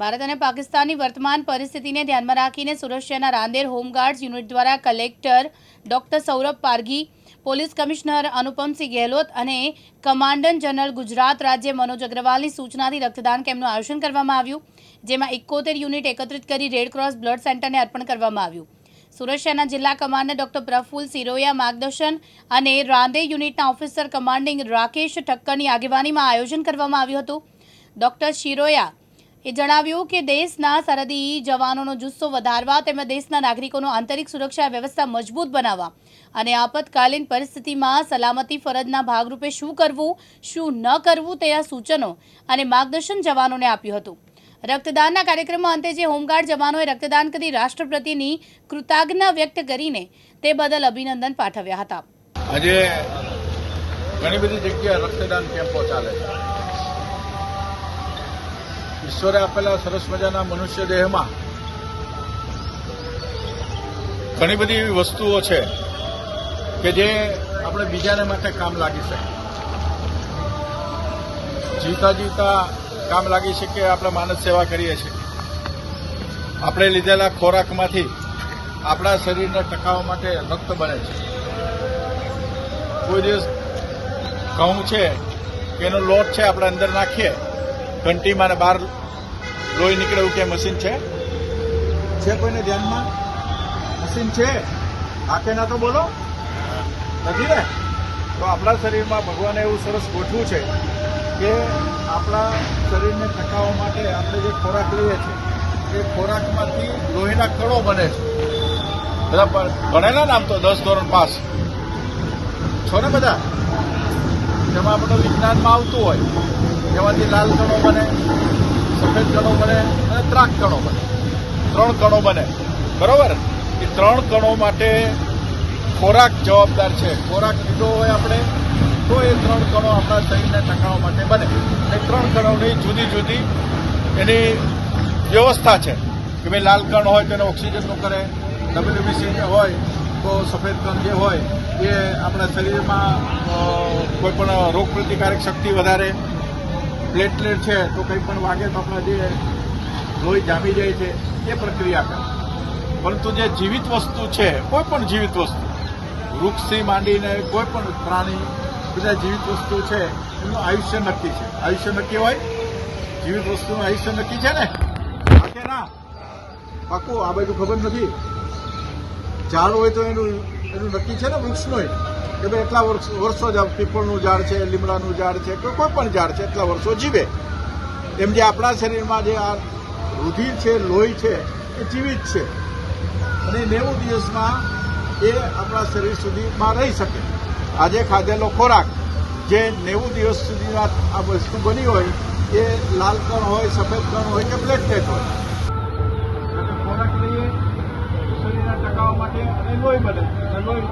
ભારત અને પાકિસ્તાનની વર્તમાન પરિસ્થિતિને ધ્યાનમાં રાખીને સુરક્ષાના રાંદેર હોમગાર્ડ્સ યુનિટ દ્વારા collector doctor Saurabh Parghi, police commissioner Anupamsinh Gehlot અને કમાન્ડન્ટ જનરલ ગુજરાત રાજ્ય મનોજ અગ્રવાલની સૂચનાથી રક્તદાન કેમ્પનું આયોજન કરવામાં આવ્યું, જેમાં એકોતેર યુનિટ એકત્રિત કરી રેડ ક્રોસ બ્લડ સેન્ટરને અર્પણ કરવામાં આવ્યું. સુરક્ષાના જિલ્લા કમાન્ડર ડોક્ટર પ્રફુલ સિરોયા માર્ગદર્શન અને રાંદે યુનિટના ઓફિસર કમાન્ડિંગ રાકેશ ઠક્કરની આગેવાનીમાં આયોજન કરવામાં આવ્યું હતું. ડોક્ટર શિરોયા એ જણાવ્યું કે દેશના સરહદી જવાનોનો જુસ્સો વધારવા તેમજ દેશના નાગરિકોનો આંતરિક સુરક્ષા વ્યવસ્થા મજબૂત બનાવવા અને આપતકાલીન પરિસ્થિતિમાં સલામતી ફરજના ભાગરૂપે શું કરવું, શું ન કરવું તેના સૂચનો અને માર્ગદર્શન જવાનોને આપ્યું હતું. રક્તદાનના કાર્યક્રમમાં અંતે જે હોમગાર્ડ જવાનોએ રક્તદાન કરી રાષ્ટ્ર પ્રત્યેની કૃતજ્ઞતા વ્યક્ત કરીને તે બદલ અભિનંદન પાઠવ્યા હતા. આજે ઘણી બધી જગ્યાએ રક્તદાન કેમ્પો ચાલે છે. ઈશ્વરે આપેલા સરસ મજાના મનુષ્ય દેહમાં ઘણી બધી એવી વસ્તુઓ છે કે જે આપણે બીજાને માટે કામ લાગી શકે. જીવતા જીવતા કામ લાગી શકે, આપણે માનસ સેવા કરીએ છીએ. આપણે લીધેલા ખોરાકમાંથી આપણા શરીરને ટકાવવા માટે રક્ત બને છે. કોઈ દિવસ ઘઉં છે કે એનો લોટ છે આપણે અંદર નાખીએ ઘંટીમાં બહાર લોહી નીકળે એવું ક્યાંય મશીન છે? છે કોઈને ધ્યાનમાં? મશીન છે? કે ના તો બોલો. નથી ને? તો આપણા શરીરમાં ભગવાને એવું સરસ ગોઠવું છે કે આપણા શરીરને ટકાવવા માટે આપણે જે ખોરાક લઈએ છીએ, એ ખોરાકમાંથી લોહીના કણો બને છે. બધા ભણેલા ને આમ તો દસ ધોરણ પાસ. છો ને બધા? જેમાં આપણે વિજ્ઞાનમાં આવતું હોય. જેમાંથી લાલ કણો બને, સફેદ કણો બને અને ત્રાક કણો બને. ત્રણ કણો બને. બરોબર? એ ત્રણ કણો માટે ખોરાક જવાબદાર છે. ખોરાક લીધો હોય આપણે, તો એ ત્રણ કણો આપણા શરીરને ટકાવવા માટે બને. એ ત્રણ કણોની જુદી જુદી એની વ્યવસ્થા છે. કે ભાઈ લાલ કણ હોય તેને ઓક્સિજનનું કરે ડબલ્યુબીસી હોય તો સફેદ કણ જે હોય, એ આપણા શરીરમાં કોઈપણ કોઈ રોગ પ્રતિકારક શક્તિ વધારે પ્લેટલેટ છે, તો કંઈ પણ વાગે તો આપણા જે લોહી જામી જાય છે, એ પ્રક્રિયા કરે. પરંતુ જે જીવિત વસ્તુ છે, કોઈ પણ જીવિત વસ્તુ, વૃક્ષથી માંડીને કોઈ પણ પ્રાણી, બધા જીવિત વસ્તુ છે, એનું આયુષ્ય નક્કી છે. આયુષ્ય નક્કી હોય? જીવિત વસ્તુનું આયુષ્ય નક્કી છે ને? બાકી ના. પાકું, આ બાજુ ખબર નથી. ઝાડ હોય તો એનું એનું નક્કી છે ને, વૃક્ષનું કે ભાઈ એટલા વર્ષ જ પીપળનું ઝાડ છે, લીમડાનું ઝાડ છે, કે કોઈ પણ ઝાડ છે, એટલા વર્ષો જીવે. એમ જે આપણા શરીરમાં જે આ રુધિર છે, લોહી છે, એ જીવિત છે. અને નેવું દિવસમાં એ આપણા શરીર સુધીમાં રહી શકે. આજે ખાધેલો ખોરાક જે નેવું દિવસ સુધીમાં આ વસ્તુ બની હોય, એ લાલ કણ હોય, સફેદ કણ હોય કે બ્લેક ટેટ હોય. ખોરાક લઈએ શરીરના ટકાવવા માટે અને લોહી બને લોહી